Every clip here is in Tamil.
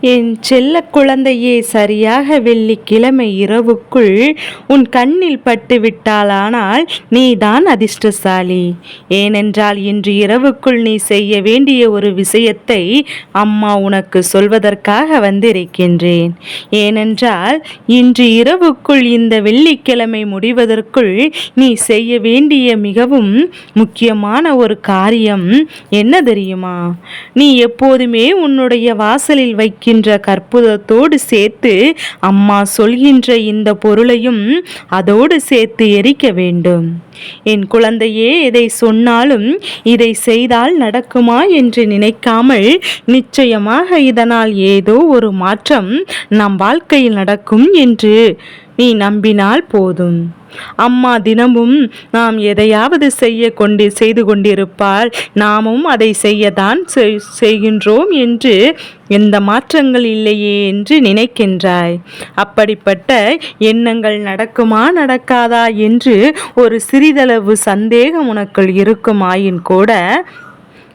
என் செல்ல குழந்தையே சரியாக வெள்ளிக்கிழமை இரவுக்குள் உன் கண்ணில் பட்டு நீ நீதான் அதிர்ஷ்டசாலி. ஏனென்றால் இன்று இரவுக்குள் நீ செய்ய வேண்டிய ஒரு விஷயத்தை அம்மா உனக்கு சொல்வதற்காக வந்திருக்கின்றேன். ஏனென்றால் இன்று இரவுக்குள் இந்த வெள்ளிக்கிழமை முடிவதற்குள் நீ செய்ய வேண்டிய மிகவும் முக்கியமான ஒரு காரியம் என்ன தெரியுமா? நீ எப்போதுமே உன்னுடைய வாசலில் வைக்க இருக்கின்ற கற்புதத்தோடு சேர்த்து அம்மா சொல்கின்ற இந்த பொருளையும் அதோடு சேர்த்து எரிக்க வேண்டும். என் குழந்தையே இதை சொன்னாலும் இதை செய்தால் நடக்குமா என்று நினைக்காமல் நிச்சயமாக இதனால் ஏதோ ஒரு மாற்றம் நம் வாழ்க்கையில் நடக்கும் என்று நீ நம்பினால் போதும். அம்மா தினமும் நாம் எதையாவது செய்ய கொண்டு செய்து கொண்டிருப்பால் நாமும் அதை செய்யத்தான் செய்கின்றோம் என்று எந்த மாற்றங்கள் இல்லையே என்று நினைக்கின்றாய். அப்படிப்பட்ட எண்ணங்கள் நடக்குமா நடக்காதா என்று ஒரு சிறிதளவு சந்தேகம் உனக்குள் இருக்குமாயின் கூட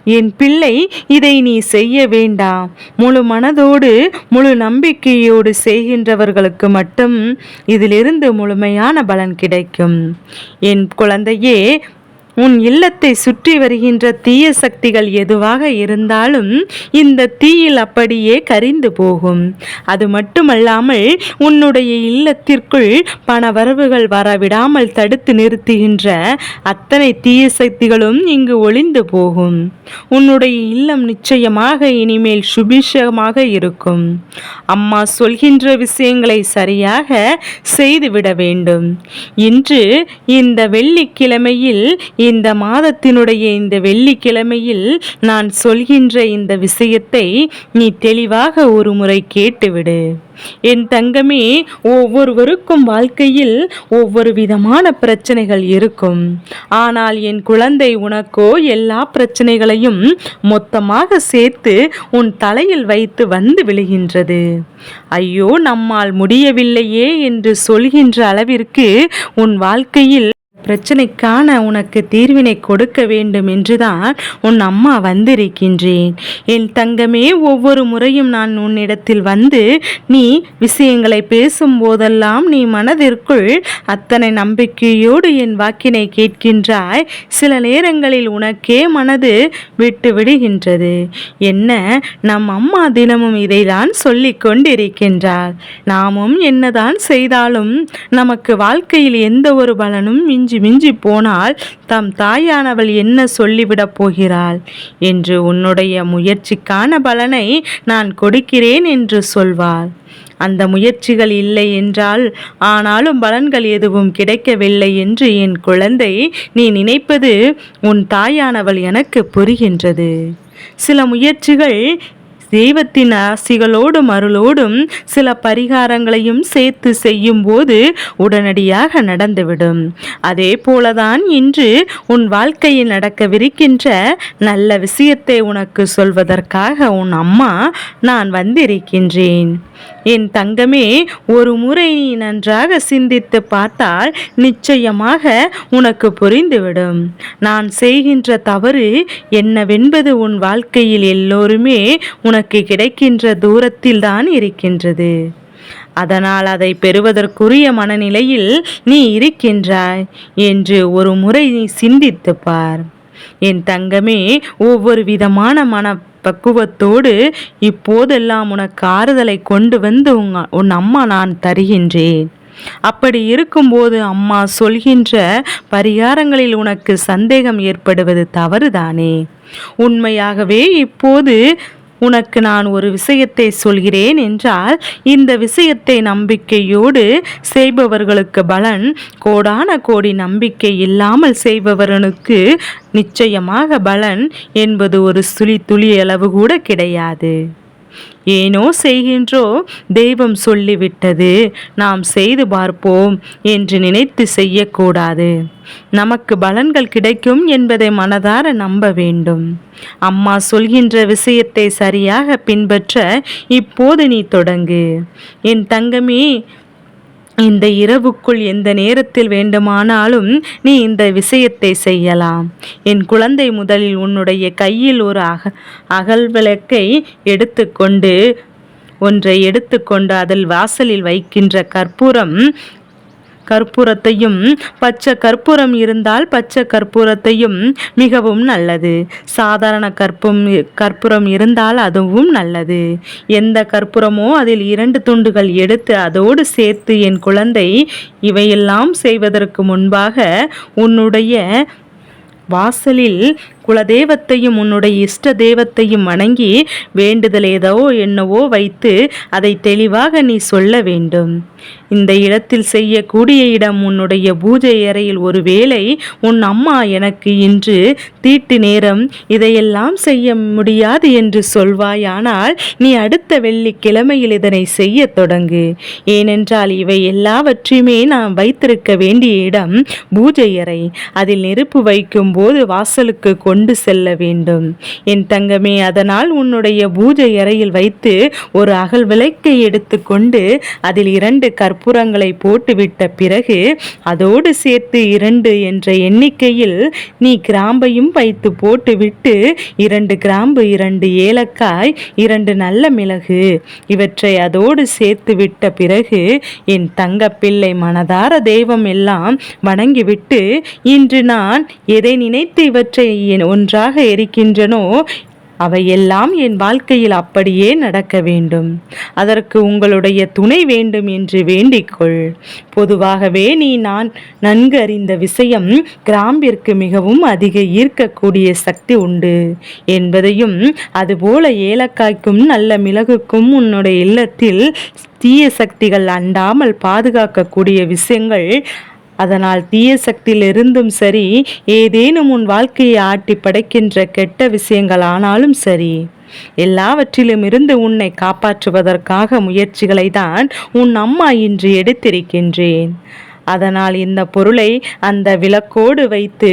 என் பிள்ளை இதை நீ செய்ய வேண்டாம் முழு மனதோடு முழு நம்பிக்கையோடு செய்கின்றவர்களுக்கு மட்டும் இதிலிருந்து முழுமையான பலன் கிடைக்கும். என் குழந்தையே உன் இல்லத்தை சுற்றி வருகின்ற தீய சக்திகள் எதுவாக இருந்தாலும் இந்த தீயில் அப்படியே கரிந்து போகும். அது மட்டுமல்லாமல் உன்னுடைய இல்லத்திற்குள் பண வரவுகள் வரவிடாமல் தடுத்து நிறுத்துகின்ற அத்தனை தீய சக்திகளும் இங்கு ஒளிந்து போகும். உன்னுடைய இல்லம் நிச்சயமாக இனிமேல் சுபிஷமாக இருக்கும். அம்மா சொல்கின்ற விஷயங்களை சரியாக செய்துவிட வேண்டும். இன்று இந்த வெள்ளிக்கிழமையில் இந்த மாதத்தினுடைய இந்த வெள்ளிக்கிழமையில் நான் சொல்கின்ற இந்த விஷயத்தை நீ தெளிவாக ஒரு முறை கேட்டுவிடு. என் தங்கமே ஒவ்வொருவருக்கும் வாழ்க்கையில் ஒவ்வொரு விதமான பிரச்சனைகள் இருக்கும். ஆனால் என் குழந்தை உனக்கோ எல்லா பிரச்சனைகளையும் மொத்தமாக சேர்த்து உன் தலையில் வைத்து வந்து விழுகின்றது. ஐயோ நம்மால் முடியவில்லையே என்று சொல்கின்ற அளவிற்கு உன் வாழ்க்கையில் பிரச்சனைக்கான உனக்கு தீர்வினை கொடுக்க வேண்டும் என்றுதான் உன் அம்மா வந்திருக்கின்றேன். என் தங்கமே ஒவ்வொரு முறையும் நான் உன்னிடத்தில் வந்து நீ விஷயங்களை பேசும் போதெல்லாம் நீ மனதிற்குள் அத்தனை நம்பிக்கையோடு என் வாக்கினை கேட்கின்றாய். சில நேரங்களில் உனக்கே மனது விட்டு விடுகின்றது. என்ன நம் அம்மா தினமும் இதைதான் சொல்லிக் கொண்டிருக்கின்றார். நாமும் என்னதான் செய்தாலும் நமக்கு வாழ்க்கையில் எந்த ஒரு பலனும் மிஞ்சி மிஞ்சி மிஞ்சி போனால் தம் தாயானவள் என்ன சொல்லிவிடப் போகிறாள்? என்று உன்னுடைய முயற்சிக்கான பலனை நான் கொடுக்கிறேன் என்று சொல்வாள். அந்த முயற்சிகள் இல்லை என்றால் ஆனாலும் பலன்கள் எதுவும் கிடைக்கவில்லை என்று என் குழந்தை நீ நினைப்பது உன் தாயானவள் எனக்கு புரிகின்றது. சில முயற்சிகள் தெய்வத்தின் ஆசிகளோடும் அருளோடும் சில பரிகாரங்களையும் சேர்த்து செய்யும் போது உடனடியாக நடந்துவிடும். அதே போலதான் இன்று உன் வாழ்க்கையில் நடக்கவிருக்கின்ற நல்ல விஷயத்தை உனக்கு சொல்வதற்காக உன் அம்மா நான் வந்திருக்கின்றேன். என் தங்கமே ஒரு முறை நீ நன்றாக சிந்தித்து பார்த்தால் நிச்சயமாக உனக்கு புரிந்துவிடும். நான் செய்கின்ற தவறு என்னவென்பது உன் வாழ்க்கையில் எல்லோருமே உனக்கு கிடைக்கின்ற தூரத்தில் தான் இருக்கின்றது. அதனால் அதை பெறுவதற்குரிய மனநிலையில் நீ இருக்கின்றாய் என்று ஒரு முறை நீ சிந்தித்து பார். என் தங்கமே ஒவ்வொரு விதமான மன பக்குவத்தோடு இப்போதெல்லாம் உனக்கு ஆறுதலை கொண்டு வந்து உங்க உன் அம்மா நான் தருகின்றேன். அப்படி இருக்கும்போது அம்மா சொல்கின்ற பரிகாரங்களில் உனக்கு சந்தேகம் ஏற்படுவது தவறுதானே? உண்மையாகவே இப்போது உனக்கு நான் ஒரு விஷயத்தை சொல்கிறேன் என்றால் இந்த விஷயத்தை நம்பிக்கையோடு செய்பவர்களுக்கு பலன் கோடான கோடி நம்பிக்கை இல்லாமல் செய்பவர்களுக்கு நிச்சயமாக பலன் என்பது ஒரு சுழி துளி அளவு கூட கிடையாது. ஏனோ செய்கின்றோ? தெய்வம் சொல்லிவிட்டது. நாம் செய்து பார்ப்போம் என்று நினைத்து செய்யக்கூடாது. நமக்கு பலன்கள் கிடைக்கும் என்பதை மனதார நம்ப வேண்டும். அம்மா சொல்கின்ற விஷயத்தை சரியாக பின்பற்ற இப்போது நீ தொடங்கு. என் தங்கமே இந்த இரவுக்குள் எந்த நேரத்தில் வேண்டுமானாலும் நீ இந்த விஷயத்தை செய்யலாம். என் குழந்தை முதலில் உன்னுடைய கையில் ஒரு அக அகல் விளக்கை எடுத்துக்கொண்டு ஒன்றை எடுத்துக்கொண்டு அதில் வாசலில் வைக்கின்ற கற்பூரம் கற்பூரத்தையும் பச்சை கற்பூரம் இருந்தால் பச்சை கற்பூரத்தையும் மிகவும் நல்லது. சாதாரண கற்பும் கற்பூரம் இருந்தால் அதுவும் நல்லது. எந்த கற்பூரமோ அதில் இரண்டு துண்டுகள் எடுத்து அதோடு சேர்த்து என் குழந்தை இவையெல்லாம் செய்வதற்கு முன்பாக உன்னுடைய வாசலில் குலதெய்வத்தையும் உன்னுடைய இஷ்ட தெய்வத்தையும் வணங்கி வேண்டுதல் ஏதோ என்னவோ வைத்து அதை தெளிவாக நீ சொல்ல வேண்டும். இந்த இடத்தில் செய்யக்கூடிய இடம் உன்னுடைய பூஜை அறையில் ஒருவேளை உன் அம்மா எனக்கு இன்று தீட்டு நேரம் இதையெல்லாம் செய்ய முடியாது என்று சொல்வாயானால் நீ அடுத்த வெள்ளிக்கிழமையில் இதனை செய்ய தொடங்கு. ஏனென்றால் இவை எல்லாவற்றையுமே நான் வைத்திருக்க வேண்டிய இடம் பூஜை அறை. அதில் நெருப்பு வைக்கும் போது வாசலுக்கு கொண்டு செல்ல வேண்டும். என் தங்கமே அதனால் உன்னுடைய பூஜை அறையில் வைத்து ஒரு அகல் விளக்கை எடுத்துக்கொண்டு அதில் இரண்டு கற்பூரங்களை போட்டுவிட்ட பிறகு அதோடு சேர்த்து இரண்டு என்ற எண்ணிக்கையில் நீ கிராம்பையும் வைத்து போட்டுவிட்டு இரண்டு கிராம்பு இரண்டு ஏலக்காய் இரண்டு நல்ல மிளகு இவற்றை அதோடு சேர்த்து விட்ட பிறகு என் தங்க பிள்ளை மனதார தெய்வம் எல்லாம் வணங்கிவிட்டு இன்று நான் எதை நினைத்து இவற்றை என் ஒன்றாக எரிக்கின்றனோ அவையெல்லாம் என் வாழ்க்கையில் அப்படியே நடக்க வேண்டும். அதற்கு உங்களுடைய துணை வேண்டும் என்று வேண்டிக்கொள். பொதுவாகவே நீ நான் நன்கு அறிந்த விஷயம் கிராம்பிற்கு மிகவும் அதிக ஈர்க்கக்கூடிய சக்தி உண்டு. என்பதையும் அதுபோல ஏலக்காய்க்கும் நல்ல மிளகுக்கும் உன்னுடைய இல்லத்தில் தீய சக்திகள் அண்டாமல் பாதுகாக்கக்கூடிய விஷயங்கள் அதனால் தீய சக்தியிலிருந்தும் சரி ஏதேனும் உன் வாழ்க்கையை ஆட்டி படைக்கின்ற கெட்ட விஷயங்கள் ஆனாலும் சரி. எல்லாவற்றிலும் இருந்து உன்னை காப்பாற்றுவதற்காக முயற்சிகளை தான் உன் அம்மா இன்று எடுத்திருக்கின்றேன். அதனால் இந்த பொருளை அந்த விளக்கோடு வைத்து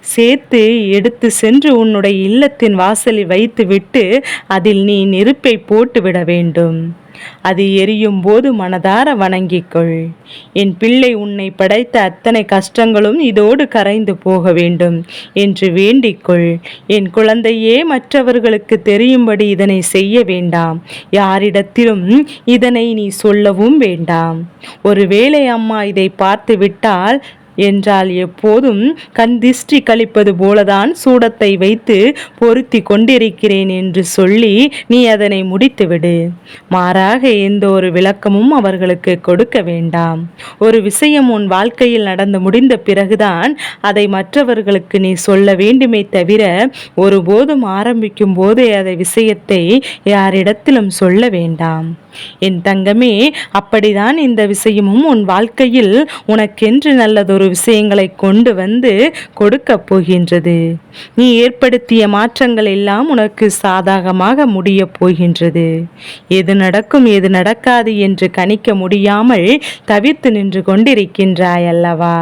சேர்த்து எடுத்து சென்று உன்னுடைய இல்லத்தின் வாசலில் வைத்துவிட்டு அதில் நீ நெருப்பை போட்டுவிட வேண்டும். அது எரியும் போது மனதார வணங்கிக்கொள். என் பிள்ளை உன்னை படைத்த அத்தனை கஷ்டங்களும் இதோடு கரைந்து போக வேண்டும் என்று வேண்டிக்கொள். என் குழந்தையே மற்றவர்களுக்கு தெரியும்படி இதனை செய்ய வேண்டாம். யாரிடத்திலும் இதனை நீ சொல்லவும் வேண்டாம். ஒருவேளை அம்மா இதை பார்த்து விட்டால் என்றால் எப்போதும் கண் திஷ்டி கழிப்பது போலதான் சூடத்தை வைத்து பொருத்தி கொண்டிருக்கிறேன் என்று சொல்லி நீ அதனை முடித்துவிடு. மாறாக எந்த ஒரு விளக்கமும் அவர்களுக்கு கொடுக்க வேண்டாம். ஒரு விஷயம் உன் வாழ்க்கையில் நடந்து முடிந்த பிறகுதான் அதை மற்றவர்களுக்கு நீ சொல்ல வேண்டுமே தவிர ஒருபோதும் ஆரம்பிக்கும் போதே அதை விஷயத்தை யாரிடத்திலும் சொல்ல வேண்டாம். என் தங்கமே அப்படிதான் இந்த விஷயமும் உன் வாழ்க்கையில் உனக்கென்று நல்லதொரு விஷயங்களை கொண்டு வந்து கொடுக்க போகின்றது. நீ ஏற்படுத்திய மாற்றங்கள் எல்லாம் உனக்கு சாதகமாக முடிய போகின்றது. எது நடக்கும் எது நடக்காது என்று கணிக்க முடியாமல் தவிர்த்து நின்று கொண்டிருக்கின்றாய் அல்லவா?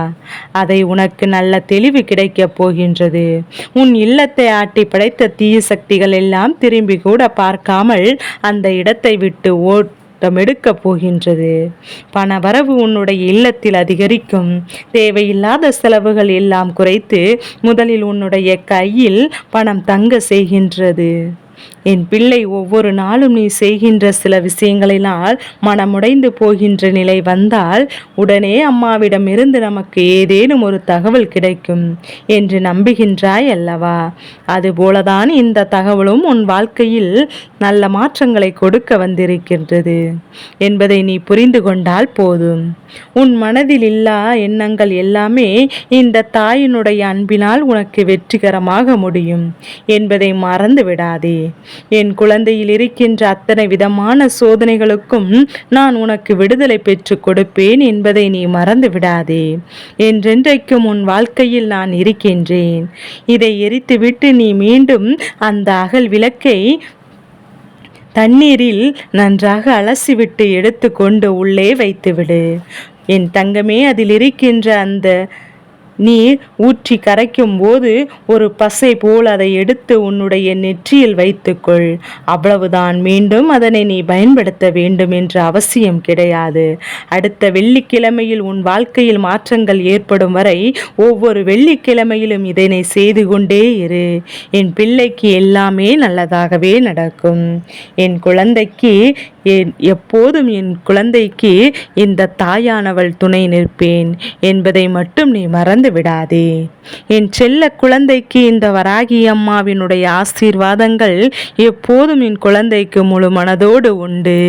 அதை உனக்கு நல்ல தெளிவு கிடைக்கப் போகின்றது. உன் இல்லத்தை ஆட்டி படைத்த தீய சக்திகள் எல்லாம் திரும்பி கூட பார்க்காமல் அந்த இடத்தை விட்டு ஓ எடுக்க போகின்றது. பண வரவு உன்னுடைய இல்லத்தில் அதிகரிக்கும். தேவையில்லாத செலவுகள் எல்லாம் குறைத்து முதலில் உன்னுடைய கையில் பணம் தங்க செய்கின்றது. என் பிள்ளை ஒவ்வொரு நாளும் நீ செய்கின்ற சில விஷயங்களினால் மனமுடைந்து போகின்ற நிலை வந்தால் உடனே அம்மாவிடம் இருந்து நமக்கு ஏதேனும் ஒரு தகவல் கிடைக்கும் என்று நம்புகின்றாய் அல்லவா? அதுபோலதான் இந்த தகவலும் உன் வாழ்க்கையில் நல்ல மாற்றங்களை கொடுக்க வந்திருக்கின்றது என்பதை நீ புரிந்து கொண்டால் போதும். உன் மனதில் இல்லா எண்ணங்கள் எல்லாமே இந்த தாயினுடைய அன்பினால் உனக்கு வெற்றிகரமாக முடியும் என்பதை மறந்து விடாதே என் குழந்தையில் இருக்கின்ற அத்தனை விதமான சோதனைகளுக்கும் நான் உனக்கு விடுதலை பெற்று கொடுப்பேன் என்பதை நீ மறந்து விடாதே. என்றென்றைக்கும் உன் வாழ்க்கையில் நான் இருக்கின்றேன். இதை எரித்துவிட்டு நீ மீண்டும் அந்த அகல் விளக்கை தண்ணீரில் நன்றாக அலசிவிட்டு எடுத்துக்கொண்டு உள்ளே வைத்துவிடு. என் தங்கமே அதில் இருக்கின்ற அந்த நீர் ஊற்றி கரைக்கும் போது ஒரு பசை போல் அதை எடுத்து உன்னுடைய நெற்றியில் வைத்துக்கொள். அவ்வளவுதான். மீண்டும் அதனை நீ பயன்படுத்த வேண்டும் என்ற அவசியம் கிடையாது. அடுத்த வெள்ளிக்கிழமையில் உன் வாழ்க்கையில் மாற்றங்கள் ஏற்படும் வரை ஒவ்வொரு வெள்ளிக்கிழமையிலும் இதனை செய்து கொண்டே இரு. என் பிள்ளைக்கு எல்லாமே நல்லதாகவே நடக்கும். என் குழந்தைக்கு என் எப்போதும் என் குழந்தைக்கு இந்த தாயானவள் துணை நிற்பேன் என்பதை மட்டும் நீ மறந்து மறந்து விடாதே. என் செல்ல குழந்தைக்கு இந்த வராகி அம்மாவினுடைய ஆசீர்வாதங்கள் எப்போதும் என் குழந்தைக்கு முழு மனதோடு உண்டு.